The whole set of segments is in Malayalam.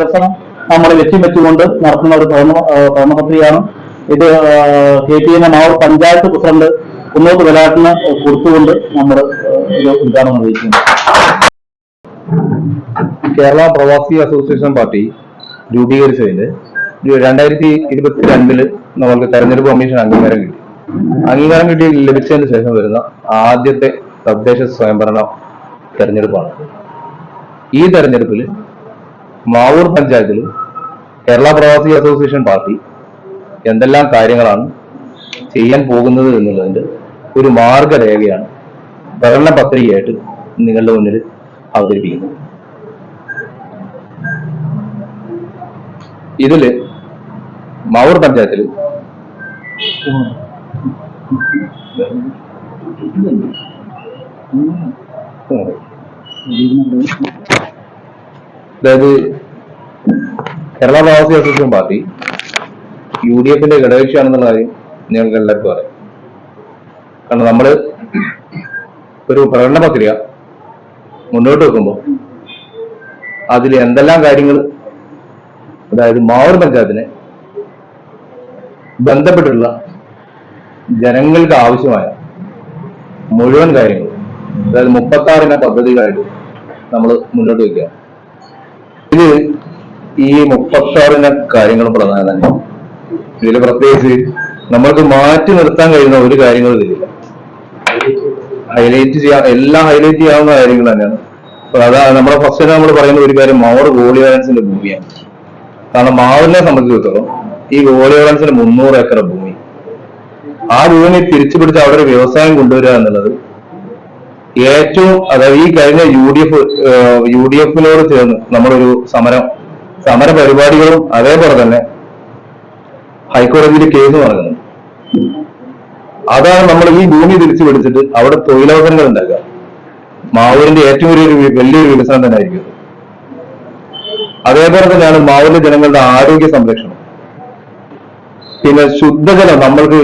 വികസനം നമ്മൾ ലക്ഷ്യം വെച്ചുകൊണ്ട് നടത്തുന്ന ഒരു പത്രികയാണ് ഇത് K P M Mavoor panchayat president Kunnoth വിലാട്ടിന് കൊടുത്തുകൊണ്ട് നമ്മൾ ഇത് ഉദ്ഘാടനം നിർവഹിക്കുന്നു. കേരള പ്രവാസി അസോസിയേഷൻ പാർട്ടി രൂപീകരിച്ചതിന്റെ രണ്ടായിരത്തി ഇരുപത്തി രണ്ടിൽ നമ്മൾക്ക് തെരഞ്ഞെടുപ്പ് കമ്മീഷൻ അംഗീകാരം കിട്ടി. അംഗീകാരം കിട്ടി ലഭിച്ചതിന് ശേഷം വരുന്ന ആദ്യത്തെ തദ്ദേശ സ്വയംഭരണ തെരഞ്ഞെടുപ്പാണ്. ഈ തെരഞ്ഞെടുപ്പിൽ മാവൂർ പഞ്ചായത്തിൽ കേരള പ്രവാസി അസോസിയേഷൻ പാർട്ടി എന്തെല്ലാം കാര്യങ്ങളാണ് ചെയ്യാൻ പോകുന്നത് എന്നുള്ളതിന്റെ ഒരു മാർഗരേഖയാണ് പ്രകടന പത്രികയായിട്ട് നിങ്ങളുടെ മുന്നിൽ അവതരിപ്പിക്കുന്നത്. ഇതിൽ മാവൂർ പഞ്ചായത്തിൽ അതായത് കേരള പ്രവാസി അസോസിയേഷൻ പാർട്ടി യു ഡി എഫിന്റെ ഘടകകക്ഷിയാണെന്നുള്ള കാര്യം നിങ്ങൾക്ക് എല്ലാവർക്കും അറിയാം. കാരണം നമ്മൾ ഒരു പ്രകടന പ്രക്രിയ മുന്നോട്ട് വെക്കുമ്പോൾ അതിൽ എന്തെല്ലാം കാര്യങ്ങൾ അതായത് മാവൂർ പഞ്ചായത്തിനെ ബന്ധപ്പെട്ടുള്ള ജനങ്ങൾക്ക് ആവശ്യമായ മുഴുവൻ കാര്യങ്ങൾ അതായത് മുപ്പത്താറിന പദ്ധതികളായിട്ട് നമ്മൾ മുന്നോട്ട് വയ്ക്കുക ഇത് ഈ മുപ്പത്തി ആറിന കാര്യങ്ങൾ പ്രധാനമാണ്. തന്നെ ഇതിൽ പ്രത്യേകിച്ച് നമ്മൾക്ക് മാറ്റി നിർത്താൻ കഴിയുന്ന ഒരു കാര്യങ്ങൾ ഇതില്ല ഹൈലൈറ്റ് ചെയ്യാൻ എല്ലാം ഹൈലൈറ്റ് ചെയ്യാവുന്ന കാര്യങ്ങൾ തന്നെയാണ്. അപ്പൊ അതാ നമ്മുടെ ഫസ്റ്റ് നമ്മൾ പറയുന്ന ഒരു കാര്യം മാവർ ഗോളി ബാലൻസിന്റെ ഭൂമിയാണ്. കാരണം മാവറിനെ സംബന്ധിച്ചിടത്തോളം ഈ ഗോളി ബാലൻസിന് മുന്നൂറ് ഏക്കർ ഭൂമി. ആ ഭൂമി തിരിച്ചു പിടിച്ച് അവിടെ ഒരു വ്യവസായം കൊണ്ടുവരിക എന്നുള്ളത് ഏറ്റവും അതായത് ഈ കഴിഞ്ഞ U D F U D എഫിനോട് ചേർന്ന് നമ്മളൊരു സമരം സമര പരിപാടികളും അതേപോലെ തന്നെ ഹൈക്കോടതിയിൽ കേസ് നടക്കുന്നു അതാണ് നമ്മൾ ഈ ഭൂമി തിരിച്ചു പിടിച്ചിട്ട് അവിടെ തൊഴിലവസരങ്ങൾ ഉണ്ടാക്കുക. മാവൂരിന്റെ ഏറ്റവും വലിയൊരു വലിയൊരു വികസനം തന്നെ ആയിരിക്കും അതേപോലെ തന്നെയാണ് മാവൂരിലെ ജനങ്ങളുടെ ആരോഗ്യ സംരക്ഷണം. പിന്നെ ശുദ്ധജലം നമ്മൾക്ക്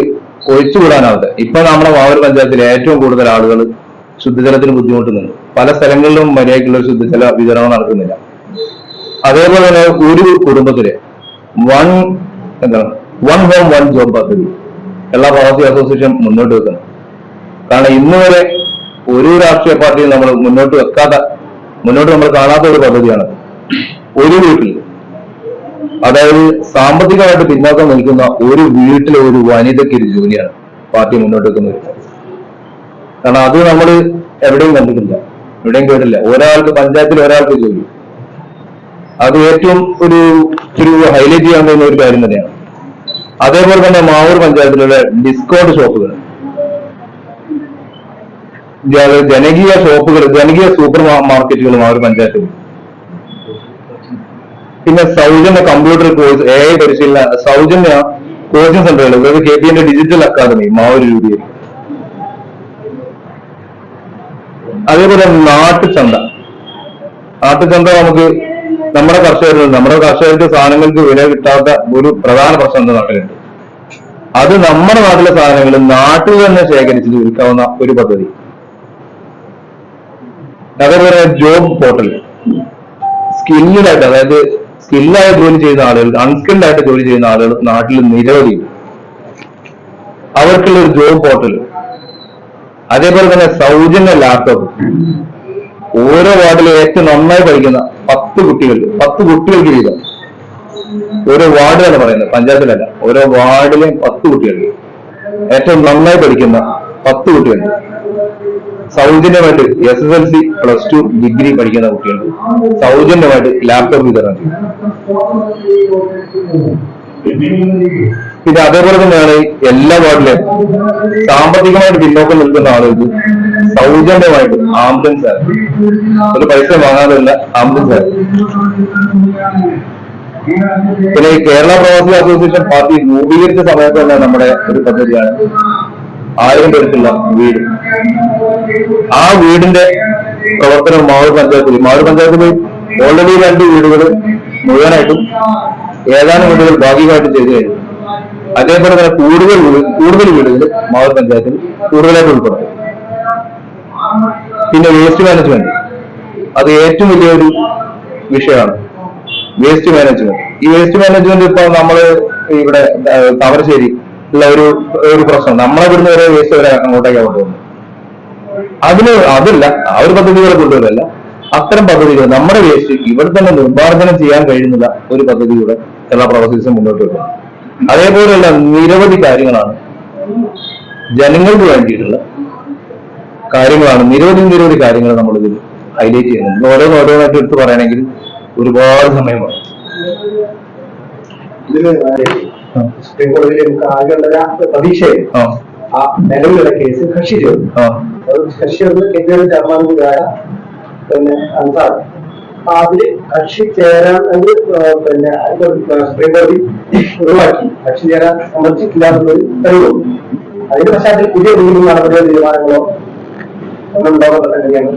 ഒഴിച്ചുവിടാനാവട്ടെ ഇപ്പൊ നമ്മുടെ മാവൂർ പഞ്ചായത്തിൽ ഏറ്റവും കൂടുതൽ ആളുകൾ ശുദ്ധജലത്തിന് ബുദ്ധിമുട്ടുന്നുണ്ട്. പല സ്ഥലങ്ങളിലും മര്യാദയ്ക്കുള്ള ശുദ്ധജല വിതരണം നടക്കുന്നില്ല. അതേപോലെ തന്നെ ഒരു കുടുംബത്തിലെ വൺ എന്താണ് വൺ ഹോം വൺ ജോബ് പദ്ധതി. എല്ലാ പ്രവാസി അസോസിയേഷൻ മുന്നോട്ട് വെക്കണം കാരണം ഇന്ന് വരെ ഒരു രാഷ്ട്രീയ പാർട്ടിയും നമ്മൾ മുന്നോട്ട് വെക്കാത്ത മുന്നോട്ട് നമ്മൾ കാണാത്ത ഒരു പദ്ധതിയാണ്. ഒരു വീട്ടിൽ അതായത് സാമ്പത്തികമായിട്ട് പിന്നോക്കം നിൽക്കുന്ന ഒരു വീട്ടിലെ ഒരു വനിതയ്ക്ക് ഒരു ജോലിയാണ് പാർട്ടി മുന്നോട്ട് വെക്കുന്നത്. കാരണം അത് നമ്മൾ എവിടെയും കണ്ടിട്ടില്ല. എവിടെയും കേട്ടില്ല ഒരാൾക്ക് പഞ്ചായത്തിൽ ഒരാൾക്ക് ജോലി. അത് ഏറ്റവും ഒരു ഒരു ഹൈലൈറ്റ് ചെയ്യാൻ കഴിയുന്ന ഒരു കാര്യം തന്നെയാണ്. അതേപോലെ തന്നെ മാവൂർ പഞ്ചായത്തിലുള്ള ഡിസ്കൗണ്ട് ഷോപ്പുകൾ. ജനകീയ ഷോപ്പുകൾ ജനകീയ സൂപ്പർ മാർക്കറ്റുകൾ മാവൂർ പഞ്ചായത്തിൽ. പിന്നെ സൗജന്യ കമ്പ്യൂട്ടർ കോഴ്സ് എ ഐ പരിശീലന സൗജന്യ കോച്ചിങ് സെന്ററുകൾ അതായത് കെ പി എന്റെ ഡിജിറ്റൽ അക്കാദമി മാവൂർ രൂപീകരിക്കും അതേപോലെ നാട്ടുചന്ത. നാട്ടുചന്ത നമുക്ക് നമ്മുടെ കർഷകരിൽ നമ്മുടെ കർഷകർക്ക് സാധനങ്ങൾക്ക് വില കിട്ടാത്ത ഒരു പ്രധാന പ്രശ്നം എന്റെ നാട്ടിലുണ്ട് അത് നമ്മുടെ നാട്ടിലെ സാധനങ്ങൾ നാട്ടിൽ തന്നെ ശേഖരിച്ച് വിൽക്കാവുന്ന ഒരു പദ്ധതി. അതേപോലെ ജോബ് പോർട്ടൽ. സ്കില്ലിലായിട്ട് അതായത് സ്കില്ലായി ജോലി ചെയ്യുന്ന ആളുകൾ അൺസ്കിൽഡ് ആയിട്ട് ജോലി ചെയ്യുന്ന ആളുകൾ നാട്ടിൽ നിരവധി. അവർക്കുള്ള ഒരു ജോബ് പോർട്ടൽ. അതേപോലെ തന്നെ സൗജന്യ ലാപ്ടോപ്പ് ഓരോ വാർഡിലും ഏറ്റവും നന്നായി പഠിക്കുന്ന പത്ത് കുട്ടികൾ പത്ത് കുട്ടികൾക്ക് വീതം. ഓരോ വാർഡിലാണ് പറയുന്നത് പഞ്ചായത്തിലല്ല. ഓരോ വാർഡിലെയും പത്ത് കുട്ടികൾക്ക്. ഏറ്റവും നന്നായി പഠിക്കുന്ന പത്ത് കുട്ടികൾ സൗജന്യമായിട്ട് S S L C plus two degree പഠിക്കുന്ന കുട്ടികൾ സൗജന്യമായിട്ട് ലാപ്ടോപ്പ് വിതരണം ചെയ്യും. പിന്നെ അതേപോലെ തന്നെയാണ് എല്ലാ വാർഡിലും സാമ്പത്തികമായിട്ട് പിന്നോക്കം നിൽക്കുന്ന ആളുകൾക്ക് സൗജന്യമായിട്ട് ആംബുലൻസ് ഒരു പൈസ വാങ്ങാതെയുള്ള ആംബുലൻസ് പിന്നെ കേരള പ്രവാസി അസോസിയേഷൻ പാർട്ടി രൂപീകരിച്ച സമയത്ത് തന്നെ നമ്മുടെ ഒരു പദ്ധതിയാണ് ആയിരം പേർക്കുള്ള വീട്. ആ വീടിന്റെ പ്രവർത്തനം മാവൂർ പഞ്ചായത്തിൽ മാവൂർ പഞ്ചായത്തിൽ ഓൾറെഡി രണ്ട് വീടുകൾ മുഴുവനായിട്ടും ഏതാനും വീടുകൾ ഭാഗികമായിട്ട് ചെയ്തു കഴിഞ്ഞു. അതേപോലെ തന്നെ കൂടുതൽ കൂടുതൽ വീടുകൾ മാവൂർ പഞ്ചായത്തിൽ കൂടുതലായിട്ട് ഉൾപ്പെടും പിന്നെ വേസ്റ്റ് മാനേജ്മെന്റ് അത് ഏറ്റവും വലിയൊരു വിഷയമാണ്. വേസ്റ്റ് മാനേജ്മെന്റ് ഈ വേസ്റ്റ് മാനേജ്മെന്റ് ഇപ്പൊ നമ്മൾ ഇവിടെ താമരശ്ശേരി ഉള്ള ഒരു ഒരു പ്രശ്നം. നമ്മളെ ഇവിടുന്ന് വരെ വേസ്റ്റ് വരെ അങ്ങോട്ടേക്ക് കൊണ്ടുപോകുന്നത്. അതിന് അതല്ല ആ ഒരു പദ്ധതികളെ കൊണ്ടുവരല്ല. അത്തരം പദ്ധതികൾ നമ്മുടെ വേസ്റ്റ് ഇവിടെ തന്നെ നിർമ്മാർജനം ചെയ്യാൻ കഴിയുന്നില്ല ഒരു പദ്ധതിയുടെ കേരള പ്രവാസീസ് മുന്നോട്ട് വെക്കുന്നത് അതേപോലെയുള്ള നിരവധി കാര്യങ്ങളാണ് ജനങ്ങൾക്ക് വേണ്ടിയിട്ടുള്ള കാര്യങ്ങളാണ്. നിരവധി നിരവധി കാര്യങ്ങൾ നമ്മൾ ഇതിൽ ഹൈലൈറ്റ് ചെയ്യുന്നുണ്ട് ഓരോ ഓരോന്നായിട്ട് എടുത്ത് പറയണമെങ്കിൽ ഒരുപാട് സമയമാണ് ഇതിൽ സുപ്രീം കോടതിയിൽ നമുക്ക് ആകെയുള്ള ഒരു ആ നിലവിലുള്ള കേസ് കക്ഷി ചേർന്നു കക്ഷി ചേർന്ന് കേന്ദ്ര ചെയർമാൻ പിന്നെ അൻസാർ അതിൽ കക്ഷി ചേരാൻ അത് പിന്നെ സുപ്രീം കോടതി ഒഴിവാക്കി. കക്ഷി ചേരാൻ സമ്മതിച്ചിട്ടില്ല എന്നുള്ളൊരു തെളിവ് അതിന്റെ പശ്ചാത്തലത്തിൽ പുതിയ എന്തെങ്കിലും നടപടിയോ തീരുമാനങ്ങളോ പറ്റുകയാണ്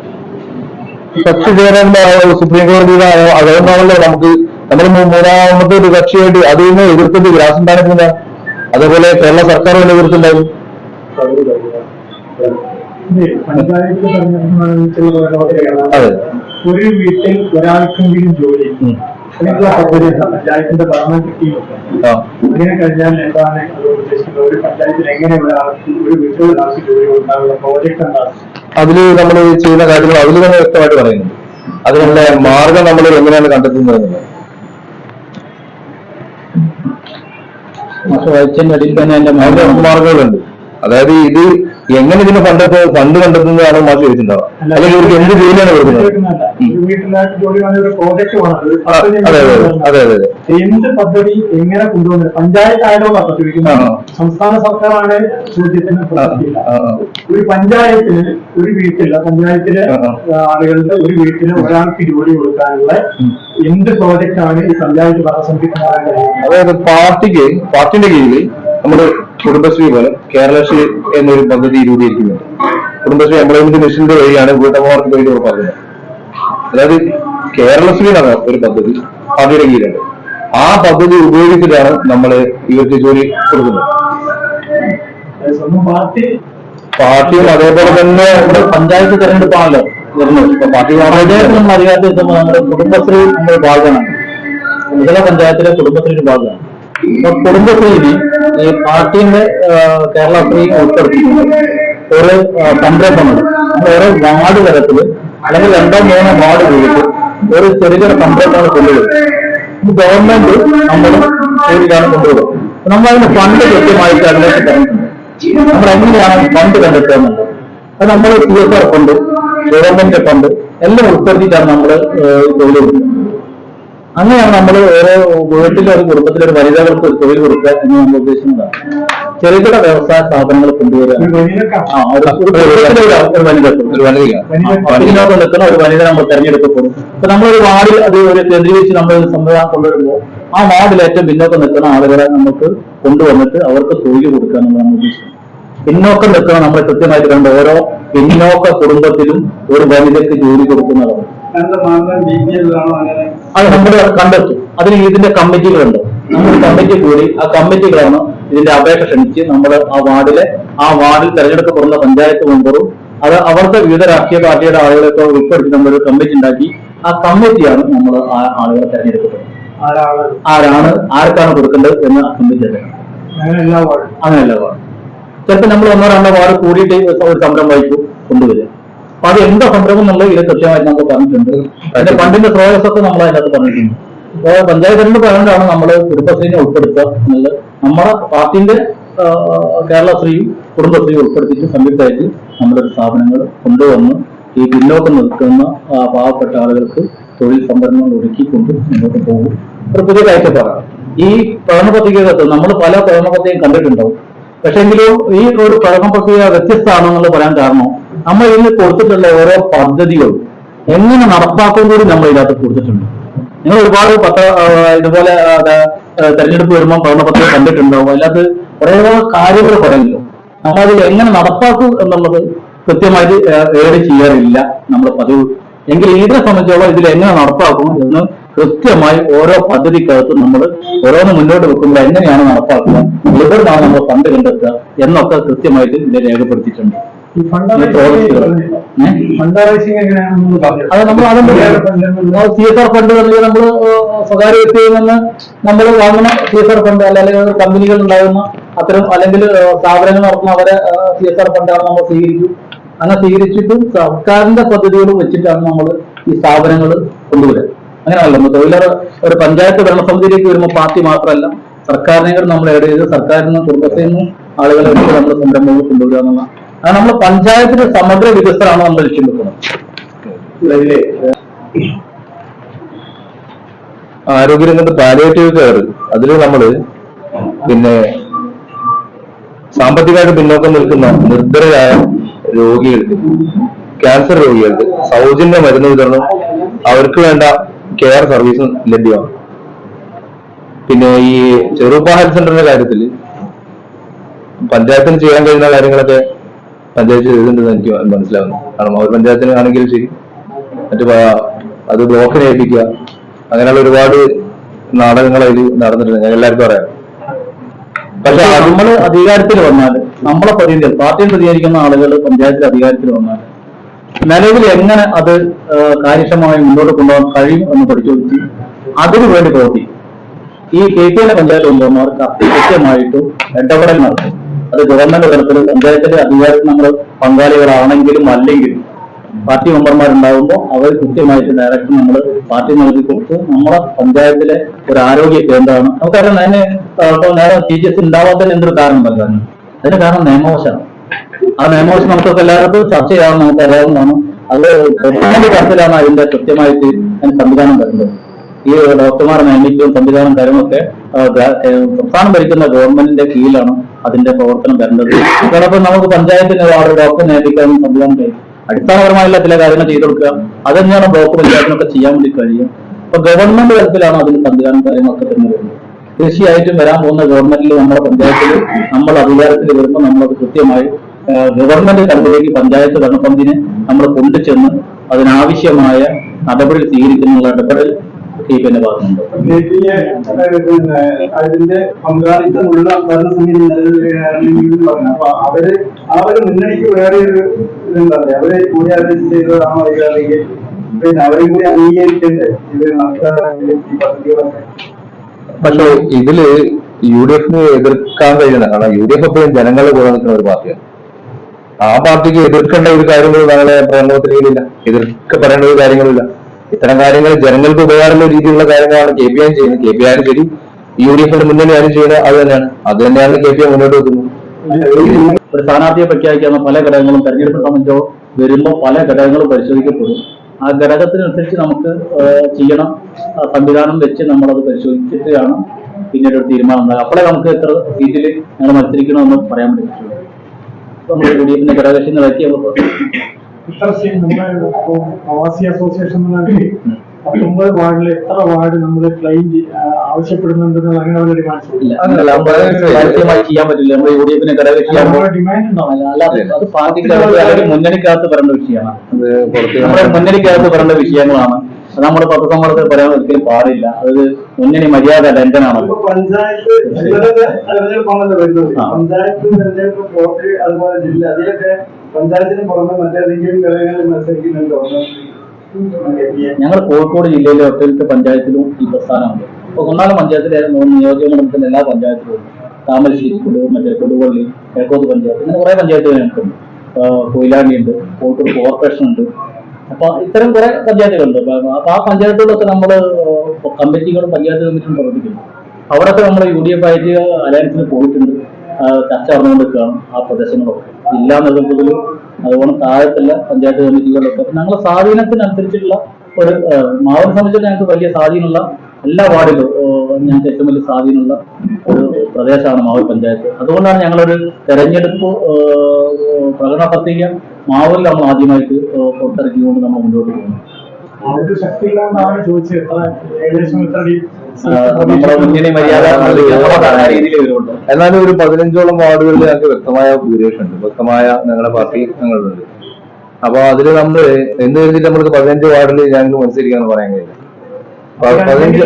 കക്ഷി ചേരേണ്ടതായോ സുപ്രീം കോടതിയിലായോ അതുകൊണ്ടാണല്ലോ നമുക്ക് നമ്മൾ മൂന്നാമത്തെ ഒരു കക്ഷിയായിട്ട് അതിൽ നിന്ന് എതിർത്തത് ഗ്രാസുണ്ടായിരുന്നില്ല അതേപോലെ കേരള സർക്കാർ എതിർത്തുണ്ടായിരുന്നു അതെ. ഒരു വീട്ടിൽ ഒരാൾക്കെങ്കിലും ജോലി. പഞ്ചായത്തിന്റെ ഭരണം കിട്ടിയിട്ടുണ്ട്. ആ. അങ്ങനെ കഴിഞ്ഞാൽ എന്താണ് ഉദ്ദേശിക്കുന്നത്? ഒരു പഞ്ചായത്തിൽ എങ്ങനെ ഒരാൾക്ക് ഒരു വീട്ടിൽ ഒരാൾക്ക് ജോലി കൊടുക്കാനുള്ള പ്രോജക്റ്റ് എന്താണ്? അതിൽ നമ്മൾ ചെയ്യുന്ന കാര്യങ്ങൾ അതിൽ തന്നെ വ്യക്തമായിട്ട് പറയുന്നുണ്ട്. അതിനുള്ള മാർഗം നമ്മൾ എങ്ങനെയാണ് കണ്ടെത്തുന്നത്? വായിച്ചതിന്റെ അടിയിൽ തന്നെ എന്റെ അതിന്റെ മാർഗങ്ങളുണ്ട്. അതായത് ഇത് എങ്ങനെ ഇതിന് ഫണ്ട് ഫണ്ട് കണ്ടെത്തുന്നതാണ് മാറ്റി ചോദിച്ചിട്ടുണ്ടാവുക? അല്ലെങ്കിൽ ഇവർക്ക് എന്ത് ജോലിയാണ് കൊടുക്കുന്നത്? അതെ അതെ അതെ എന്ത് പദ്ധതി എങ്ങനെ കൊണ്ടുവന്നത് പഞ്ചായത്ത് ആയതുകൊണ്ടാണ് ആ, ചോദിക്കുന്നത് സംസ്ഥാന സർക്കാരാണ് ചോദ്യത്തിന്. ഒരു പഞ്ചായത്തിന് ഒരു വീട്ടിലെ പഞ്ചായത്തിലെ. ആളുകളുടെ ഒരു വീട്ടിന് ഒരാൾക്ക് ജോലി കൊടുക്കാനുള്ള എന്ത് പ്രോജക്റ്റ് ആണ് ഈ പഞ്ചായത്ത് കഴിയുന്നത് അതായത് പാർട്ടിക്ക് പാർട്ടിന്റെ കീഴിൽ നമ്മുടെ കുടുംബശ്രീ പോലെ കേരളശ്രീ എന്നൊരു പദ്ധതി രൂപീകരിക്കുന്നുണ്ട്. കുടുംബശ്രീ എംപ്ലോയ്മെന്റ് മിഷന്റെ വഴിയാണ് വീട്ടമ്മമാർക്ക് വേണ്ടി ഉറപ്പാക്കുന്നത് അതായത് കേരളശ്രീ എന്നാണ് ഒരു പദ്ധതി കീഴിലുണ്ട് ആ പദ്ധതി ഉപയോഗിച്ചിട്ടാണ് നമ്മൾ ഇവർക്ക് ജോലി കൊടുക്കുന്നത്. പാർട്ടിയും അതേപോലെ തന്നെ ഇവിടെ പഞ്ചായത്ത് തെരഞ്ഞെടുപ്പാണല്ലോ വരുന്നത്. ഇപ്പൊ പാർട്ടി നമ്മൾ അധികാരത്തിൽ എത്തുമ്പോൾ നമ്മുടെ കുടുംബശ്രീ നമ്മുടെ ഭാഗമാണ്. മുതല പഞ്ചായത്തിലെ കുടുംബശ്രീയുടെ ഭാഗമാണ്. കുടുംബശ്രീയിൽ ഈ പാർട്ടിന്റെ കേരളത്തിൽ കേരളശ്രീ ഉൾപ്പെടുത്തിയിട്ടുണ്ട്. ഒരു സംരംഭമുണ്ട് ഓരോ വാർഡ് തലത്തിൽ അല്ലെങ്കിൽ രണ്ടോ മൂന്നോ വാർഡ് വീതിച്ച് ഒരു ചെറിയ സംരംഭമാണ് കൊണ്ടുവരുന്നത് ഈ ഗവൺമെന്റ് നമ്മൾ ഇതിലാണ് കൊണ്ടുവരും നമ്മൾ അതിന് ഫണ്ട് കൃത്യമായിട്ട് അതിലേക്ക് തരുന്നുണ്ട് നമ്മൾ എങ്ങനെയാണ് ഫണ്ട് കണ്ടെത്തുന്നത്? അത് നമ്മൾ P S R fund government fund എല്ലാം ഉൾപ്പെടുത്തിയിട്ടാണ് നമ്മൾ ജോലി കൊടുക്കുന്നത് അങ്ങനെയാണ് നമ്മൾ ഓരോ വീട്ടിലെ ഒരു കുടുംബത്തിലെ ഒരു വനിതകൾക്ക് ഒരു തൊഴിൽ കൊടുക്കുക എന്ന് നമ്മൾ ഉദ്ദേശിക്കുന്നതാണ് ചെറുകിട വ്യവസായ സ്ഥാപനങ്ങൾ കൊണ്ടുവരിക. ഒരു നിൽക്കുന്ന വനിത നമ്മൾ തെരഞ്ഞെടുക്കപ്പെടും. അപ്പൊ നമ്മളൊരു വാർഡിൽ അത് ഒരു കേന്ദ്രീകരിച്ച് നമ്മൾ സംവിധാനം കൊണ്ടുവരുമ്പോൾ ആ വാർഡിൽ ഏറ്റവും പിന്നോക്കം നിൽക്കുന്ന ആളുകളെ നമുക്ക് കൊണ്ടുവന്നിട്ട് അവർക്ക് തൊഴിൽ കൊടുക്കുക എന്നാണ് നമ്മൾ ഉദ്ദേശിക്കുന്നത് പിന്നോക്കം നിൽക്കുന്ന നമ്മൾ കൃത്യമായിട്ട് കണ്ട ഓരോ പിന്നോക്ക കുടുംബത്തിലും ഒരു വനിതയ്ക്ക് ജോലി കൊടുക്കുന്നതാണ്. അത് നമ്മൾ കണ്ടെത്തും. അതിന് ഇതിന്റെ കമ്മിറ്റികളുണ്ട്. നമ്മൾ കമ്മിറ്റി കൂടി ആ കമ്മിറ്റികളാണ് ഇതിന്റെ അപേക്ഷ ക്ഷണിച്ച് നമ്മൾ ആ വാർഡിലെ ആ വാർഡിൽ തെരഞ്ഞെടുക്കപ്പെടുന്ന പഞ്ചായത്ത് മെമ്പറും അത് അവർക്ക് വിവിധ രാഷ്ട്രീയ പാർട്ടിയുടെ ആളുകളൊക്കെ ഉൾപ്പെടുത്തി നമ്മളൊരു കമ്മിറ്റി ഉണ്ടാക്കി. ആ കമ്മിറ്റിയാണ് നമ്മൾ ആ ആളുകളെ തെരഞ്ഞെടുക്കുന്നത്. ആരാണ്? ആർക്കാണ് കൊടുക്കേണ്ടത് എന്ന് ആ കമ്മിറ്റി വാർഡും. അങ്ങനെയല്ല വാർഡ്. ചിലപ്പോൾ നമ്മൾ ഒന്നോ രണ്ടോ വാർഡ് കൂടിയിട്ട് ഒരു സംരംഭം വായിക്കും കൊണ്ടുവരിക. അപ്പൊ അത് എന്താ സംരംഭം എന്നുള്ളത് ഇതിൽ കൃത്യമായിട്ട് നമ്മൾ പറഞ്ഞിട്ടുണ്ട്. അതിന്റെ ഫണ്ടിന്റെ സ്രോതസ്സൊക്കെ നമ്മൾ അതിനകത്ത് പറഞ്ഞിട്ടുണ്ട്. അപ്പോൾ പഞ്ചായത്ത് തെരഞ്ഞെടുപ്പ് പറഞ്ഞാണ് നമ്മൾ കുടുംബശ്രീനെ ഉൾപ്പെടുത്തുക എന്നുള്ളത്. നമ്മുടെ പാർട്ടിന്റെ കേരള സ്ത്രീയും കുടുംബശ്രീയും ഉൾപ്പെടുത്തിയിട്ട് സംയുക്തമായിട്ട് നമ്മുടെ സ്ഥാപനങ്ങൾ കൊണ്ടുവന്ന് ഈ പിന്നോക്കം നിൽക്കുന്ന പാവപ്പെട്ട ആളുകൾക്ക് തൊഴിൽ സംവരണങ്ങൾ ഒരുക്കിക്കൊണ്ട് മുന്നോട്ട് പോകും. ഒരു പുതിയ കാഴ്ചപ്പാടാണ് ഈ പ്രകടന പത്രികകത്ത് നമ്മൾ പല പ്രകടന പത്രികയും കണ്ടിട്ടുണ്ടാവും പക്ഷെങ്കിലും ഈ ഒരു പ്രകടന പത്രിക വ്യത്യസ്തമാണെന്നുള്ളത് പറയാൻ കാരണം നമ്മൾ ഇതിൽ കൊടുത്തിട്ടുള്ള ഓരോ പദ്ധതികളും എങ്ങനെ നടപ്പാക്കും കൂടി നമ്മൾ ഇതിനകത്ത് കൊടുത്തിട്ടുണ്ട്. നിങ്ങൾ ഒരുപാട് പത്ര ഇതുപോലെ തെരഞ്ഞെടുപ്പ് വരുമ്പോൾ പ്രകടന പത്രിക കണ്ടിട്ടുണ്ടാവും. അതിനകത്ത് കുറേ കാര്യങ്ങൾ പറയുന്നു നമ്മളത് എങ്ങനെ നടപ്പാക്കും എന്നുള്ളത് കൃത്യമായിട്ട് ഏറെ ചെയ്യാറില്ല നമ്മൾ പതിവ്. എങ്കിൽ ഇതിനെ സംബന്ധിച്ചോളം ഇതിൽ എങ്ങനെ നടപ്പാക്കും എന്ന് കൃത്യമായി ഓരോ പദ്ധതിക്കകത്ത് നമ്മൾ ഓരോന്ന് മുന്നോട്ട് വെക്കുമ്പോൾ എങ്ങനെയാണ് നടപ്പാക്കുക എവിടെയാണ് നമ്മൾ ഫണ്ട് കണ്ടെത്തുക എന്നൊക്കെ കൃത്യമായിട്ട് ഇതിനെ രേഖപ്പെടുത്തിയിട്ടുണ്ട്. അത് നമ്മൾ ഫണ്ട് അല്ലെങ്കിൽ നമ്മൾ സ്വകാര്യ വ്യക്തിയിൽ നിന്ന് നമ്മൾ വാങ്ങുന്ന സി ഫണ്ട് അല്ലെങ്കിൽ കമ്പനികൾ ഉണ്ടാകുന്ന അത്തരം അല്ലെങ്കിൽ സ്ഥാപനങ്ങൾ നടത്തുന്ന അവരെ ആർ ഫണ്ടാണ് നമ്മൾ സ്വീകരിക്കും. അങ്ങനെ സ്വീകരിച്ചിട്ടും സർക്കാരിന്റെ പദ്ധതികൾ വെച്ചിട്ടാണ് നമ്മൾ ഈ സ്ഥാപനങ്ങൾ കൊണ്ടുവരുന്നത് അങ്ങനെയല്ല നമ്മൾ തൊഴിലാളി ഒരു പഞ്ചായത്ത് ഭരണസമിതിയിലേക്ക് വരുമ്പോൾ പാർട്ടി മാത്രമല്ല സർക്കാരിനെ കൂടി നമ്മൾ ഏഡ് ചെയ്ത് സർക്കാരിൽ നിന്ന് കുടുംബത്തിൽ നിന്നും ആളുകളെ നമ്മൾ സംരംഭങ്ങൾ കൊണ്ടുവരിക എന്നുള്ള അത് നമ്മൾ പഞ്ചായത്തിന്റെ സമഗ്ര വികസനമാണ് നമ്മൾ ലക്ഷ്യം വെക്കുന്നത്. ആരോഗ്യ ആരോഗ്യരംഗത്ത് പാലിയേറ്റീവ് കെയർ അതിൽ നമ്മൾ പിന്നെ സാമ്പത്തികമായിട്ട് പിന്നോക്കം നിൽക്കുന്ന നിർദ്ധരായ രോഗികൾക്ക് ക്യാൻസർ രോഗികൾക്ക് സൗജന്യ മരുന്ന് വിതരണം അവർക്ക് വേണ്ട കെയർ സർവീസും ലഭ്യമാണ്. പിന്നെ ഈ ചെറുപ്പ ഹെൽത്ത് സെന്ററിന്റെ കാര്യത്തിൽ പഞ്ചായത്തിന് ചെയ്യാൻ കഴിയുന്ന കാര്യങ്ങളൊക്കെ പഞ്ചായത്ത് ചെയ്തിട്ടുണ്ടെന്ന് എനിക്ക് മനസ്സിലാവുന്നു. കാരണം അവർ പഞ്ചായത്തിന് ആണെങ്കിലും ശരി. മറ്റു അത് ബ്ലോക്കിനെ ഏൽപ്പിക്കുക. അങ്ങനെയുള്ള ഒരുപാട് നാടകങ്ങൾ അതിൽ നടന്നിട്ടുണ്ട്. ഞാൻ എല്ലാവർക്കും അറിയാം. പക്ഷെ നമ്മൾ അധികാരത്തിൽ വന്നാൽ നമ്മളെ പ്രതിനിധികൾ പാർട്ടിയിൽ പ്രതികരിക്കുന്ന ആളുകൾ പഞ്ചായത്തിൽ അധികാരത്തിൽ വന്നാൽ നിലവിൽ എങ്ങനെ അത് കാര്യക്ഷമമായി മുന്നോട്ട് കൊണ്ടുപോകാൻ കഴിയും എന്ന് പരിശോധിച്ച് അതിനു വേണ്ടി പ്രവർത്തിക്കും. ഈ കെ പി എൽ പഞ്ചായത്ത് മെമ്പർമാർ കൃത്യമായിട്ടും ഇടപെടൽ നടത്തും. അത് ഗവൺമെന്റ് തലത്തിൽ പഞ്ചായത്തിലെ അധികാരത്തിൽ നമ്മൾ പങ്കാളികളാണെങ്കിലും അല്ലെങ്കിലും പാർട്ടി മെമ്പർമാരുണ്ടാകുമ്പോൾ അവർ കൃത്യമായിട്ട് ഡയറക്ഷൻ നമ്മൾ പാർട്ടി നൽകി കൊടുത്ത് നമ്മുടെ പഞ്ചായത്തിലെ ഒരു ആരോഗ്യ കേന്ദ്രമാണ്. നമുക്കറിയാം തന്നെ ഇപ്പോൾ നേരെ ടി ജി എസ് ഉണ്ടാവാത്തതിന് എന്തൊരു കാരണം പറയാനും അതിന്? കാരണം നിയമവശമാണ് ആ നിയമവശം നമുക്കൊക്കെ എല്ലാവർക്കും ചർച്ച ചെയ്യാമെന്ന് നമുക്ക് അറിയാവുന്നതാണ് അത് ഗവൺമെന്റ് തലത്തിലാണ് അതിന്റെ കൃത്യമായിട്ട് അതിന് സംവിധാനം വരുന്നത്. ഈ ഡോക്ടർമാർ നിയമിക്കുകയും സംവിധാനം കാര്യങ്ങളൊക്കെ ആ, സംസ്ഥാനം ഭരിക്കുന്ന ഗവൺമെന്റിന്റെ കീഴിലാണ് അതിന്റെ പ്രവർത്തനം വരേണ്ടത് അതോടൊപ്പം നമുക്ക് പഞ്ചായത്തിന് ആൾ ഡോക്ടർ നിയമിക്കാനും സംവിധാനം കഴിയും. അടിസ്ഥാനപരമായുള്ള ചില കാര്യങ്ങൾ ചെയ്തു കൊടുക്കുക. അത് തന്നെയാണ് ബ്ലോക്ക് പഞ്ചായത്തിനൊക്കെ ചെയ്യാൻ വേണ്ടി കഴിയും? അപ്പൊ ഗവൺമെന്റ് തലത്തിലാണ് അതിന് സംവിധാനം കാര്യങ്ങളൊക്കെ തന്നെ വരുന്നത്. തീർച്ചയായിട്ടും വരാൻ പോകുന്ന ഗവൺമെന്റിൽ നമ്മുടെ പഞ്ചായത്തിൽ നമ്മൾ അധികാരത്തിൽ വരുമ്പോൾ നമ്മളത് കൃത്യമായി ഗവൺമെന്റ് തലത്തിലേക്ക് പഞ്ചായത്ത് ഭരണസമിതിനെ നമ്മൾ കൊണ്ടുചെന്ന് അതിനാവശ്യമായ നടപടി സ്വീകരിക്കുന്നതിനുള്ള ഇടപെടൽ പിന്നെ അതിന്റെ പങ്കാളിത്തമുള്ള ഭരണസമിതി അവർ ആ ഒരു മുന്നണിക്ക് വേറെ ഒരു അവരെ കൂടി ആലോചിച്ച് ചെയ്തതാണോ അല്ലെങ്കിൽ പിന്നെ അവരെ കൂടി അംഗീകരിക്കേണ്ടത്? ഇത് പദ്ധതികളൊക്കെ. പക്ഷെ ഇതിൽ യു ഡി എഫിന് എതിർക്കാൻ കഴിയുന്ന കാരണം യു ഡി എഫ് എപ്പോഴും ജനങ്ങളെ കൂടെ നിൽക്കുന്ന ഒരു പാർട്ടിയാണ്. ആ പാർട്ടിക്ക് എതിർക്കേണ്ട ഒരു കാര്യങ്ങൾ ഞങ്ങളെ എതിർക്ക എതിർക്കപ്പെടേണ്ട ഒരു കാര്യങ്ങളില്ല ഇത്തരം കാര്യങ്ങൾ ജനങ്ങൾക്ക് ഉപകാരമുള്ള രീതിയിലുള്ള കാര്യങ്ങളാണ് കെ പി ഐ ചെയ്യുന്നത്. കെ പി ആയാലും ശരി യു ഡി എഫിന്റെ മുന്നണി ആരും ചെയ്യുന്നത് അത് തന്നെയാണ്. അത് തന്നെയാണ് കെ പി ഐ മുന്നോട്ട് വെക്കുന്നത്. സ്ഥാനാർത്ഥിയെ പ്രഖ്യാപിക്കാവുന്ന പല ഘടകങ്ങളും തെരഞ്ഞെടുപ്പ് സംബന്ധിച്ചോ വരുമ്പോൾ പല ഘടകങ്ങളും പരിശോധിക്കപ്പെടും. ആ ഘടകത്തിനനുസരിച്ച് നമുക്ക് ചെയ്യണം. സംവിധാനം വെച്ച് നമ്മളത് പരിശോധിച്ചിട്ടാണ് പിന്നീട് ഒരു തീരുമാനം ഉണ്ടാകുക അപ്പോഴേ നമുക്ക് എത്ര സീറ്റിൽ ഞങ്ങൾ മത്സരിക്കണമെന്ന് പറയാൻ പറ്റുള്ളൂ യു ഡി എഫിന്റെ ഘടകകക്ഷി നമ്മൾ ഇത്ര സീൻ നമ്മുടെ പ്രവാസി അസോസിയേഷൻ പത്തൊമ്പത് വാർഡിൽ എത്ര വാർഡ് നമ്മൾ ക്ലെയിം ആവശ്യപ്പെടുന്നുണ്ടെന്നുള്ള അങ്ങനെ ഒരു ഡിമാൻഡ് മുന്നണിക്കകത്ത് വിഷയമാണ് നമ്മുടെ മുന്നണിക്കകത്ത് പറയേണ്ട വിഷയങ്ങളാണ് അത് നമ്മൾ പത്രസമ്മേളനത്തിൽ പറയാൻ ഒരിക്കലും പാടില്ല അത് മുന്നണി മര്യാദ ലംഘനാണല്ലോ ഇപ്പൊ പഞ്ചായത്ത്. പഞ്ചായത്ത് തെരഞ്ഞെടുപ്പ് ബ്ലോക്ക് അതുപോലെ ജില്ല അതിലൊക്കെ പഞ്ചായത്തിന് പുറമെ മറ്റേതെങ്കിലും ഘടകങ്ങളിൽ മത്സരിക്കുന്നുണ്ടോ ഞങ്ങൾ കോഴിക്കോട് ജില്ലയിലെ ഒറ്റത്തെ പഞ്ചായത്തിലും ഈ പ്രസ്ഥാനമുണ്ട് അപ്പൊ കുന്നാളം പഞ്ചായത്തിലെ മൂന്ന് നിയോജകമണ്ഡലത്തിലെ എല്ലാ പഞ്ചായത്തിലും. താമരശ്ശേരി കൊടു മറ്റേ കൊടുവള്ളി കിഴക്കോത്ത് പഞ്ചായത്ത് ഇങ്ങനെ കുറെ പഞ്ചായത്തുകൾ ഞങ്ങൾക്കുണ്ട്. കൊയിലാണ്ടി ഉണ്ട് കോഴിക്കോട് കോർപ്പറേഷൻ ഉണ്ട്. അപ്പൊ ഇത്തരം കുറെ പഞ്ചായത്തുകളുണ്ട്. അപ്പൊ ആ പഞ്ചായത്തുകളൊക്കെ നമ്മൾ കമ്മിറ്റികളും പഞ്ചായത്ത് കമ്മിറ്റിയും പ്രവർത്തിക്കുന്നു. അവിടെയൊക്കെ നമ്മൾ യു ഡി എഫ് ആയിട്ട് അലയൻസിന് പോയിട്ടുണ്ട്. ചർച്ച നടന്നുകൊണ്ടിരിക്കുകയാണ് ആ പ്രദേശങ്ങളൊക്കെ. ജില്ലാ നേതൃത്വത്തിലും അതുപോലെ താഴത്തുള്ള പഞ്ചായത്ത് കമ്മിറ്റികളിലൊക്കെ. ഞങ്ങളുടെ സ്വാധീനത്തിനനുസരിച്ചുള്ള ഒരു മാവിനെ സംബന്ധിച്ച് ഞങ്ങൾക്ക് വലിയ സ്വാധീനമുള്ള എല്ലാ വാർഡിലും ഞങ്ങൾക്ക് ഏറ്റവും വലിയ സ്വാധീനമുള്ള ഒരു പ്രദേശമാണ് മാവൂർ പഞ്ചായത്ത്. അതുകൊണ്ടാണ് ഞങ്ങളൊരു തെരഞ്ഞെടുപ്പ് പ്രകടന പത്രിക മാവൂരിൽ നമ്മൾ ആദ്യമായിട്ട് പുറത്തിറക്കിക്കൊണ്ട് നമ്മൾ മുന്നോട്ട് പോകുന്നത്. ഒരു ശക്തി ചോദിച്ചത്. എത്ര ഏകദേശം എത്ര എന്നാലും ഒരു പതിനഞ്ചോളം വാർഡുകളിൽ ഞങ്ങൾക്ക് വ്യക്തമായ ഭൂരിപക്ഷം ഉണ്ട് വ്യക്തമായ ഞങ്ങളുടെ പാർട്ടി ഞങ്ങളുണ്ട്. അപ്പൊ അതിൽ നമ്മൾ എന്ത് കരുതിയിട്ട് നമ്മൾക്ക് പതിനഞ്ച് വാർഡിൽ ഞങ്ങൾക്ക് മത്സരിക്കാന്ന് പറയാൻ കഴിയില്ല. പതിനഞ്ച്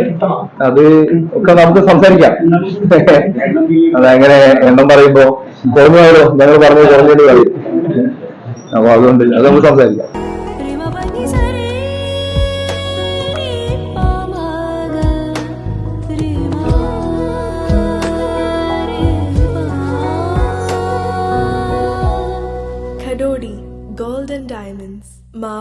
അത് ഒക്കെ നമുക്ക് സംസാരിക്കാം. അതങ്ങനെ എണ്ണം പറയുമ്പോ കുറഞ്ഞു ഞങ്ങൾ പറഞ്ഞു കുറഞ്ഞു കളി അപ്പൊ അതുകൊണ്ട് അത് നമുക്ക് സംസാരിക്കാം.